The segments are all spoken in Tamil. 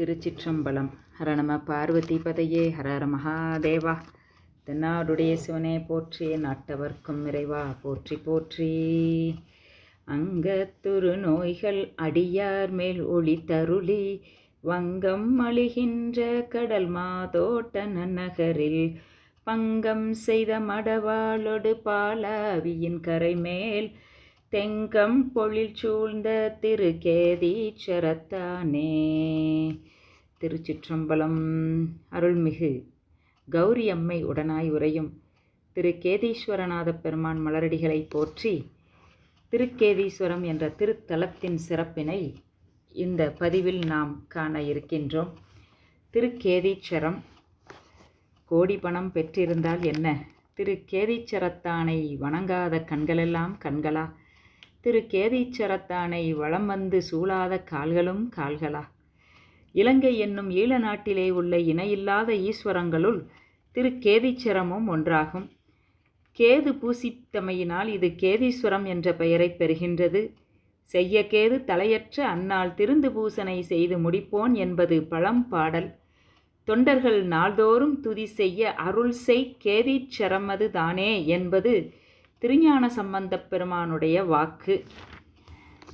திருச்சிற்றம்பலம். ஹர பார்வதி பதையே ஹரஹர மகாதேவா. தென்னாடுடைய சிவனே போற்றி நாட்டவர்க்கும் இறைவா போற்றி போற்றி. அங்கத்துரு நோய்கள் அடியார் மேல் ஒளி தருளி வங்கம் அழிகின்ற கடல் மாதோட்ட நன்னகரில் பங்கம் செய்த மடவாளொடு பாலாவியின் கரை மேல் தெங்கம் பொழில் சூழ்ந்த திருக்கேதீச்சரத்தானே திருச்சிற்றம்பலம் அருள்மிகு கௌரி அம்மை உடனாய் உரையும் திரு கேதீஸ்வரநாத பெருமான் மலரடிகளை போற்றி திருக்கேதீஸ்வரம் என்ற திருத்தலத்தின் சிறப்பினை இந்த பதிவில் நாம் காண இருக்கின்றோம். திருக்கேதீச்சரம் கோடி பணம் பெற்றிருந்தால் என்ன? திரு கேதீச்சரத்தானை வணங்காத கண்களெல்லாம் கண்களா? திரு கேதீச்சரத்தானை வளம் வந்து சூழாத கால்களும் கால்களா? இலங்கை என்னும் ஈழ நாட்டிலே உள்ள இணையில்லாத ஈஸ்வரங்களுள் திரு கேதீச்சரமும் ஒன்றாகும். கேது பூசித்தமையினால் இது கேதீஸ்வரம் என்ற பெயரைப் பெறுகின்றது. செய்ய கேது தலையற்ற அன்னால் திருந்து பூசனை செய்து முடிப்போன் என்பது பழம் பாடல். தொண்டர்கள் நாள்தோறும் துதி செய்ய அருள் செய் கேதீச்சரமது தானே என்பது திருஞான சம்பந்தப் பெருமானுடைய வாக்கு.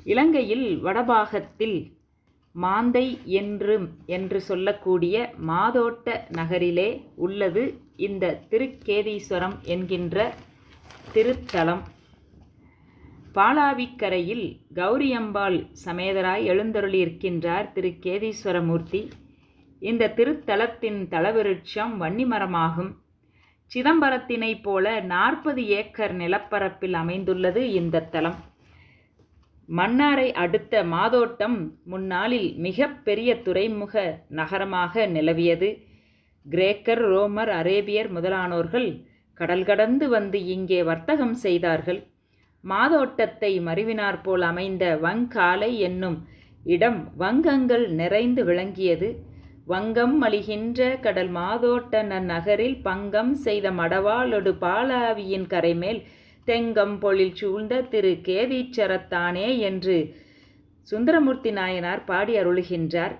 இலங்கையில் வடபாகத்தில் மாந்தை என்று என்று சொல்லக்கூடிய மாதோட்ட நகரிலே உள்ளது இந்த திருக்கேதீஸ்வரம் என்கின்ற திருத்தலம். பாலாவிக்கரையில் கௌரியம்பாள் சமேதராய் எழுந்தருளியிருக்கின்றார் திருக்கேதீஸ்வரமூர்த்தி. இந்த திருத்தலத்தின் தலவிருட்சம் வன்னிமரமாகும் சிதம்பரத்தினைப் போல நாற்பது ஏக்கர் நிலப்பரப்பில் அமைந்துள்ளது இந்த தலம். மன்னாரை அடுத்த மாதோட்டம் முன்னாளில் மிக பெரிய துறைமுக நகரமாக நிலவியது. கிரேக்கர் ரோமர் அரேபியர் முதலானோர்கள் கடல் கடந்து வந்து இங்கே வர்த்தகம் செய்தார்கள். மாதோட்டத்தை மறிவினார் போல் அமைந்த வங்காலை என்னும் இடம் வங்கங்கள் நிறைந்து விளங்கியது. வங்கம் மலிகின்ற கடல் மாதோட்ட நன்னகரில் பங்கம் செய்த மடவாளொடு பாலாவியின் கரைமேல் தெங்கம் பொழில் சூழ்ந்த திரு கேதீச்சரத்தானே என்று சுந்தரமூர்த்தி நாயனார் பாடி அருளுகின்றார்.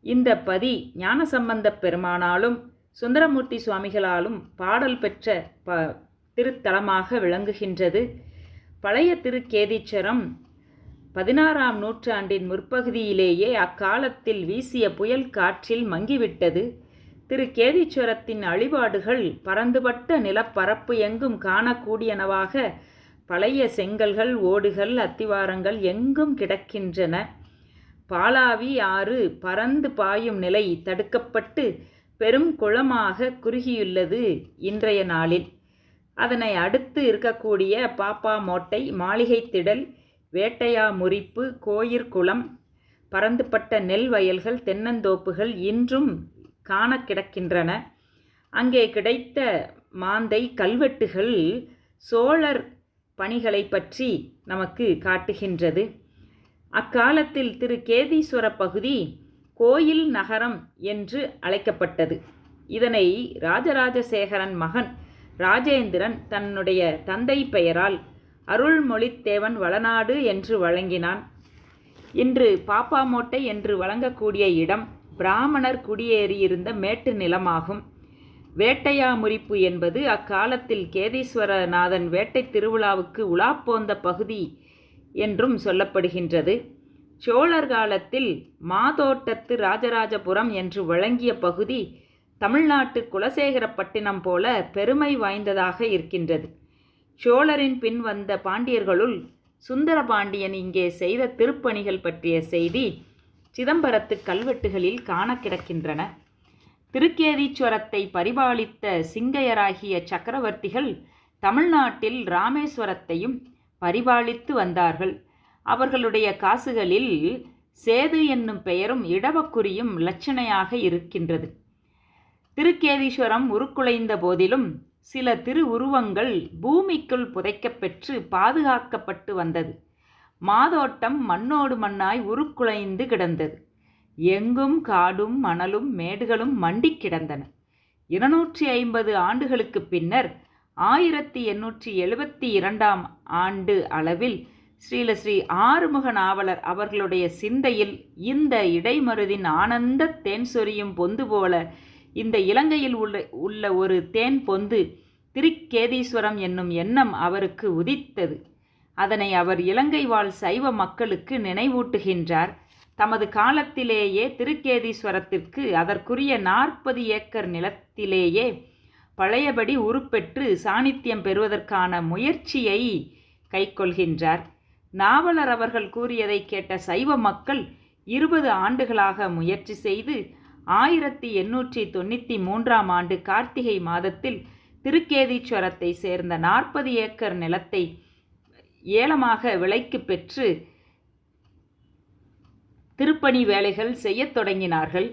இந்த பதி ஞானசம்பந்தப் பெருமானாலும் சுந்தரமூர்த்தி சுவாமிகளாலும் பாடல் பெற்ற ப திருத்தலமாக விளங்குகின்றது. பழைய திருக்கேதீச்சரம் பதினாறாம் நூற்றாண்டின் முற்பகுதியிலேயே அக்காலத்தில் வீசிய புயல் காற்றில் மங்கிவிட்டது. திரு. கேதீஸ்வரத்தின் அழிபாடுகள் பரந்துபட்ட நிலப்பரப்பு எங்கும் காணக்கூடியனவாக பழைய செங்கல்கள் ஓடுகள் அத்திவாரங்கள் எங்கும் கிடக்கின்றன. பாலாவி ஆறு பறந்து பாயும் நிலை தடுக்கப்பட்டு பெரும் குளமாக குறுகியுள்ளது இன்றைய நாளில். அதனை அடுத்து இருக்கக்கூடிய பாப்பா மோட்டை மாளிகை திடல் வேட்டையா முறிப்பு கோயிற்குளம் பறந்துபட்ட நெல் வயல்கள் தென்னந்தோப்புகள் இன்றும் காண கிடக்கின்றன. அங்கே கிடைத்த மாந்தை கல்வெட்டுகள் சோழர் பணிகளை பற்றி நமக்கு காட்டுகின்றது. அக்காலத்தில் திரு. கேதீஸ்வர பகுதி கோயில் நகரம் என்று அழைக்கப்பட்டது. இதனை ராஜராஜசேகரன் மகன் ராஜேந்திரன் தன்னுடைய தந்தை பெயரால் அருள்மொழித்தேவன் வளநாடு என்று வழங்கினான். இன்று பாப்பாமோட்டை என்று வழங்கக்கூடிய இடம் பிராமணர் குடியேறியிருந்த மேட்டு நிலமாகும். வேட்டையா முறிப்பு என்பது அக்காலத்தில் கேதீஸ்வரநாதன் வேட்டை திருவிழாவுக்கு உலாப்போந்த பகுதி என்றும் சொல்லப்படுகின்றது. சோழர் காலத்தில் மாதோட்டத்து ராஜராஜபுரம் என்று வழங்கிய பகுதி தமிழ்நாட்டு குலசேகரப்பட்டினம் போல பெருமை வாய்ந்ததாக இருக்கின்றது. சோழரின் பின் வந்த பாண்டியர்களுள் சுந்தர பாண்டியன் இங்கே செய்த திருப்பணிகள் பற்றிய செய்தி சிதம்பரத்து கல்வெட்டுகளில் காண கிடக்கின்றன. திருக்கேதீஸ்வரத்தை பரிபாலித்த சிங்கையராகிய சக்கரவர்த்திகள் தமிழ்நாட்டில் ராமேஸ்வரத்தையும் பரிபாலித்து வந்தார்கள். அவர்களுடைய காசுகளில் சேது என்னும் பெயரும் இடவக்குறியும் லட்சணையாக இருக்கின்றது. திருக்கேதீஸ்வரம் உருக்குலைந்த போதிலும் சில திரு உருவங்கள் பூமிக்குள் புதைக்கப்பெற்று பாதுகாக்கப்பட்டு வந்தது. மாதோட்டம் மண்ணோடு மண்ணாய் உருக்குலைந்து கிடந்தது. எங்கும் காடும் மணலும் மேடுகளும் மண்டி கிடந்தன. இருநூற்றி ஐம்பது ஆண்டுகளுக்கு பின்னர் ஆயிரத்தி எண்ணூற்றி எழுபத்தி இரண்டாம் ஆண்டு அளவில் ஸ்ரீலஸ்ரீ ஆறுமுக நாவலர் அவர்களுடைய சிந்தையில் இந்த இடைமருதின் ஆனந்த தேன் சொரியும் பொந்து போல இந்த இலங்கையில் உள்ள உள்ள ஒரு தேன் பொந்து திருக்கேதீஸ்வரம் என்னும் எண்ணம் அவருக்கு உதித்தது. அதனை அவர் இலங்கை வாழ் சைவ மக்களுக்கு நினைவூட்டுகின்றார். தமது காலத்திலேயே திருக்கேதீஸ்வரத்திற்கு அதற்குரிய நாற்பது ஏக்கர் நிலத்திலேயே பழையபடி உருப்பெற்று சாணித்தியம் பெறுவதற்கான முயற்சியை கைக்கொள்கின்றார். நாவலர் அவர்கள் கூறியதை கேட்ட சைவ மக்கள் இருபது ஆண்டுகளாக முயற்சி செய்து ஆயிரத்தி எண்ணூற்றி தொண்ணூற்றி மூன்றாம் ஆண்டு கார்த்திகை மாதத்தில் திருக்கேதீஸ்வரத்தை சேர்ந்த நாற்பது ஏக்கர் நிலத்தை ஏலமாக விலைக்கு பெற்று திருப்பணி வேலைகள் செய்யத் தொடங்கினார்கள்.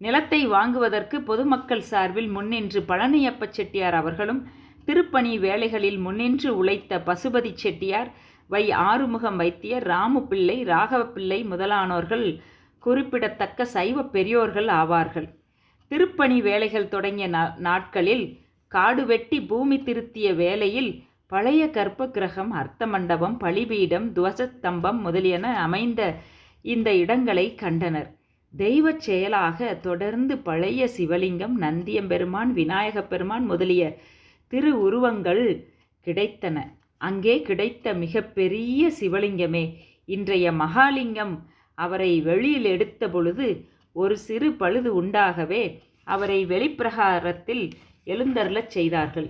நிலத்தை வாங்குவதற்கு பொதுமக்கள் சார்பில் முன்னின்று பழனியப்ப செட்டியார் அவர்களும் திருப்பணி வேலைகளில் முன்னின்று உழைத்த பசுபதி செட்டியார் வை ஆறுமுகம் வைத்தியர் ராமுப்பிள்ளை ராகவப்பிள்ளை முதலானோர்கள் குறிப்பிடத்தக்க சைவ பெரியோர்கள் ஆவார்கள். திருப்பணி வேலைகள் தொடங்கிய நாட்களில் காடு வெட்டி பூமி திருத்திய வேளையில் பழைய கற்ப கிரகம் அர்த்த மண்டபம் பலிபீடம் துவசத்தம்பம் முதலியன அமைந்த இந்த இடங்களை கண்டனர். தெய்வ செயலாக தொடர்ந்து பழைய சிவலிங்கம் நந்தியம்பெருமான் விநாயகப் பெருமான் முதலிய திரு உருவங்கள் கிடைத்தன. அங்கே கிடைத்த மிகப்பெரிய சிவலிங்கமே. இன்றைய மகாலிங்கம் அவரை வெளியில் எடுத்த பொழுது ஒரு சிறு பழுது உண்டாகவே அவரை வெளிப்பிரகாரத்தில் எழுந்தருளச் செய்தார்கள்.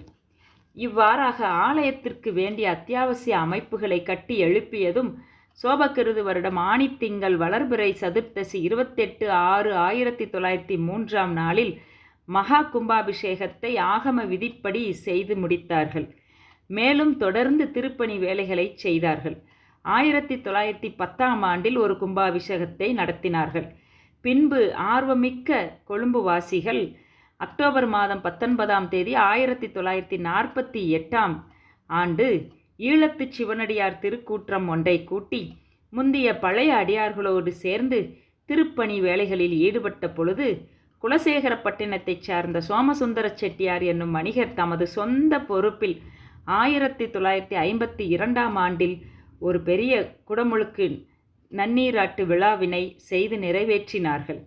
இவ்வாறாக ஆலயத்திற்கு வேண்டிய அத்தியாவசிய அமைப்புகளை கட்டி எழுப்பியதும் சோபக்கிருது வருடம் ஆணித்திங்கள் வளர்பிறை சதுர்த்தசி இருபத்தெட்டு ஆறு ஆயிரத்தி தொள்ளாயிரத்தி மூன்றாம் நாளில் மகா கும்பாபிஷேகத்தை ஆகம விதிப்படி செய்து முடித்தார்கள். மேலும் தொடர்ந்து திருப்பணி வேலைகளை செய்தார்கள். ஆயிரத்தி தொள்ளாயிரத்தி பத்தாம் ஆண்டில் ஒரு கும்பாபிஷேகத்தை நடத்தினார்கள். பின்பு ஆர்வமிக்க கொழும்பு வாசிகள் அக்டோபர் மாதம் பத்தொன்பதாம் தேதி ஆயிரத்தி தொள்ளாயிரத்தி நாற்பத்தி எட்டாம் ஆண்டு ஈழத்து சிவனடியார் திருக்கூற்றம் ஒன்றை கூட்டி முந்திய பழைய அடியார்களோடு சேர்ந்து திருப்பணி வேலைகளில் ஈடுபட்ட பொழுது குலசேகரப்பட்டினத்தைச் சார்ந்த சோமசுந்தர செட்டியார் என்னும் வணிகர் தமது சொந்த பொறுப்பில் ஆயிரத்தி தொள்ளாயிரத்தி ஐம்பத்தி இரண்டாம் ஆண்டில் ஒரு பெரிய குடமுழுக்கு நன்னீராட்டு விழாவினை செய்து நிறைவேற்றினார்கள்.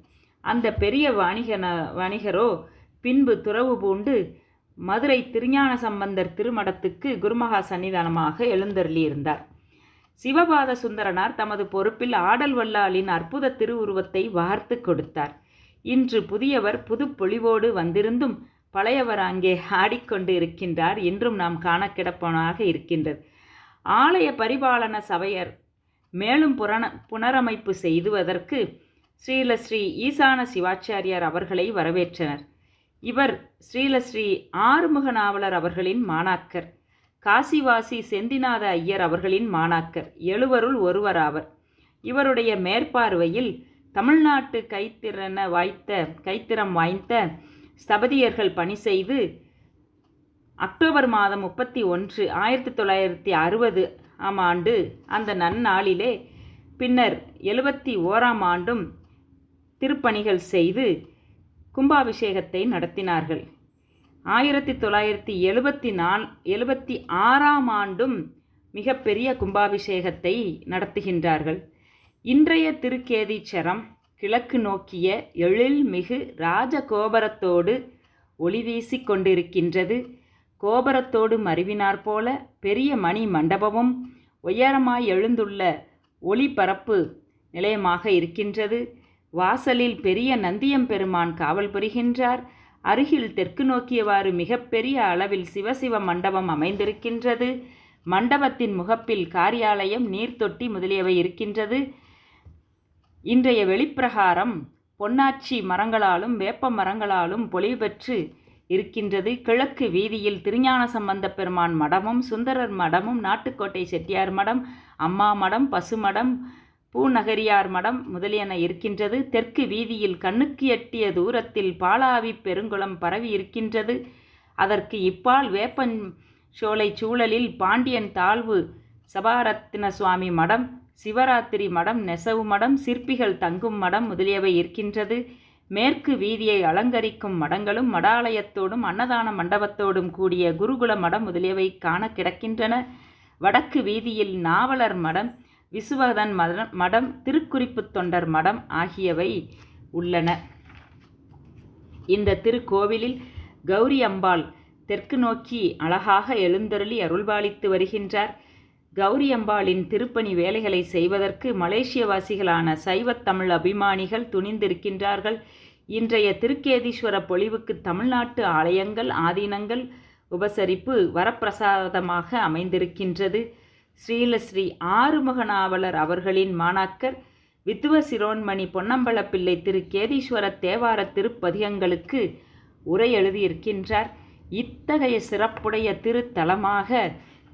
அந்த பெரிய வணிகன வணிகரோ பின்பு துறவு பூண்டு மதுரை திருஞான சம்பந்தர் திருமடத்துக்கு குருமகா சன்னிதானமாக எழுந்தருளியிருந்தார். சிவபாத சுந்தரனார் தமது பொறுப்பில் ஆடல் வல்லாளின் அற்புத திருவுருவத்தை வார்த்து கொடுத்தார். இன்று புதியவர் புது பொழிவோடு வந்திருந்தும் பழையவர் அங்கே ஆடிக்கொண்டு இருக்கின்றார் என்றும் நாம் காண கிடப்பனாக இருக்கின்றது. ஆலய பரிபாலன சபையர் மேலும் புரண புனரமைப்பு செய்துவதற்கு ஸ்ரீலஸ்ரீ ஈசான சிவாச்சாரியார் அவர்களை வரவேற்றனர். இவர் ஸ்ரீலஸ்ரீ ஆறுமுக நாவலர் அவர்களின் மாணாக்கர் காசிவாசி செந்திநாத ஐயர் அவர்களின் மாணாக்கர் எழுவருள் ஒருவராவர் இவருடைய மேற்பார்வையில் தமிழ்நாட்டு கைத்திறன வாய்த்த கைத்திறம் வாய்ந்த ஸ்தபதியர்கள் பணி செய்து அக்டோபர் மாதம் முப்பத்தி ஒன்று ஆயிரத்தி தொள்ளாயிரத்தி அறுபது ஆம் ஆண்டு அந்த நன்னாளிலே பின்னர் எழுபத்தி ஓராம் ஆண்டும் திருப்பணிகள் செய்து கும்பாபிஷேகத்தை நடத்தினார்கள். ஆயிரத்தி தொள்ளாயிரத்தி எழுபத்தி நால் எழுபத்தி ஆறாம் ஆண்டும் மிகப்பெரிய கும்பாபிஷேகத்தை நடத்துகின்றார்கள். இன்றைய திருக்கேதீச்சரம் கிழக்கு நோக்கிய எழில்மிகு ராஜகோபுரத்தோடு ஒளி வீசிக் கொண்டிருக்கின்றது. கோபுரத்தோடு மருவினார் போல பெரிய மணி மண்டபமும் உயரமாய் எழுந்துள்ள ஒளிபரப்பு நிலையமாக இருக்கின்றது. வாசலில் பெரிய நந்தியம்பெருமான் காவல் புரிகின்றார். அருகில் தெற்கு நோக்கியவாறு மிகப்பெரிய அளவில் சிவசிவ மண்டபம் அமைந்திருக்கின்றது. மண்டபத்தின் முகப்பில் காரியாலயம் நீர்த்தொட்டி முதலியவை இருக்கின்றது. இன்றைய வெளிப்பிரகாரம் பொன்னாச்சி மரங்களாலும் வேப்ப மரங்களாலும் பொலிவு பெற்று இருக்கின்றது. கிழக்கு வீதியில் திருஞான சம்பந்த பெருமான் மடமும் சுந்தரர் மடமும் நாட்டுக்கோட்டை செட்டியார் மடம் அம்மா மடம் பசுமடம் பூநகரியார் மடம் முதலியன இருக்கின்றது. தெற்கு வீதியில் கண்ணுக்கு எட்டிய தூரத்தில் பாலாவி பெருங்குளம் பரவி இருக்கின்றது. அதற்கு இப்பால் வேப்பன் சோலை சூழலில் பாண்டியன் தாழ்வு சபாரத்தின சுவாமி மடம் சிவராத்திரி மடம் நெசவு மடம் சிற்பிகள் தங்கும் மடம் முதலியவை இருக்கின்றது. மேற்கு வீதியை அலங்கரிக்கும் மடங்களும் மடாலயத்தோடும் அன்னதான மண்டபத்தோடும் கூடிய குருகுல மடம் முதலியவை காண கிடக்கின்றன. வடக்கு வீதியில் நாவலர் மடம் விசுவதன் மடம் மடம் திருக்குறிப்பு தொண்டர் மடம் ஆகியவை உள்ளன. இந்த திருக்கோவிலில் கௌரி அம்பாள் தெற்கு நோக்கி அழகாக எழுந்தருளி அருள்பாலித்து வருகின்றார். கௌரி அம்பாளின் திருப்பணி வேலைகளை செய்வதற்கு மலேசியவாசிகளான சைவத் தமிழ் அபிமானிகள் துணிந்திருக்கின்றார்கள். இன்றைய திருக்கேதீஸ்வர பொழிவுக்கு தமிழ்நாட்டு ஆலயங்கள் ஆதீனங்கள் உபசரிப்பு வரப்பிரசாதமாக அமைந்திருக்கின்றது. ஸ்ரீலஸ்ரீ ஆறுமுக நாவலர் அவர்களின் மாணாக்கர் வித்துவ சிரோன்மணி பொன்னம்பலப்பிள்ளை திரு கேதீஸ்வர தேவார திருப்பதிகங்களுக்கு உரை எழுதியிருக்கின்றார். இத்தகைய சிறப்புடைய திருத்தலமாக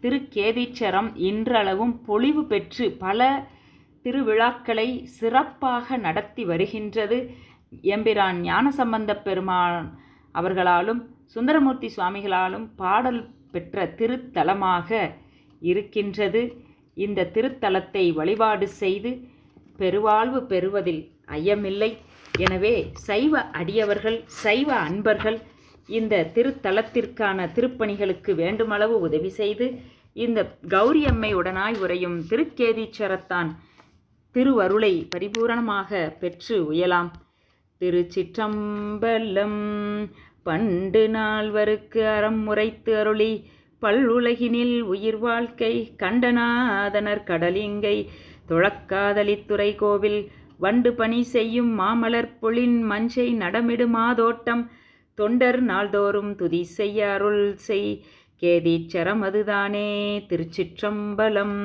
திருக்கேதீச்சரம் இன்றளவும் பொலிவு பெற்று பல திருவிழாக்களை சிறப்பாக நடத்தி வருகின்றது. எம்பிரான் ஞானசம்பந்தப் பெருமான் அவர்களாலும் சுந்தரமூர்த்தி சுவாமிகளாலும் பாடல் பெற்ற திருத்தலமாக இருக்கின்றது. இந்த திருத்தலத்தை வழிபாடு செய்து பெருவாழ்வு பெறுவதில் ஐயமில்லை. எனவே சைவ அடியவர்கள் சைவ அன்பர்கள் இந்த திருத்தலத்திற்கான திருப்பணிகளுக்கு வேண்டுமளவு உதவி செய்து இந்த கௌரி அம்மையுடனாய் உரையும் திருக்கேதீச்சரத்தான் திருவருளை பரிபூரணமாக பெற்று உயலாம். திருச்சிற்றம்பலம் பண்டு நால்வருக்கு அறம் முறைத்து அருளி பல்லுலகினில் உயிர் வாழ்க்கை கண்டநாதனர் கடலிங்கை துழக்காதலித்துறை கோவில் வண்டு பணி செய்யும் மாமலர் பொழின் மஞ்சை நடமிடு மாதோட்டம் தொண்டர் நாள்தோறும் துதி செய்ய அருள் செய். கேதீச்சரம் அதுதானே திருச்சிற்றம்பலம்.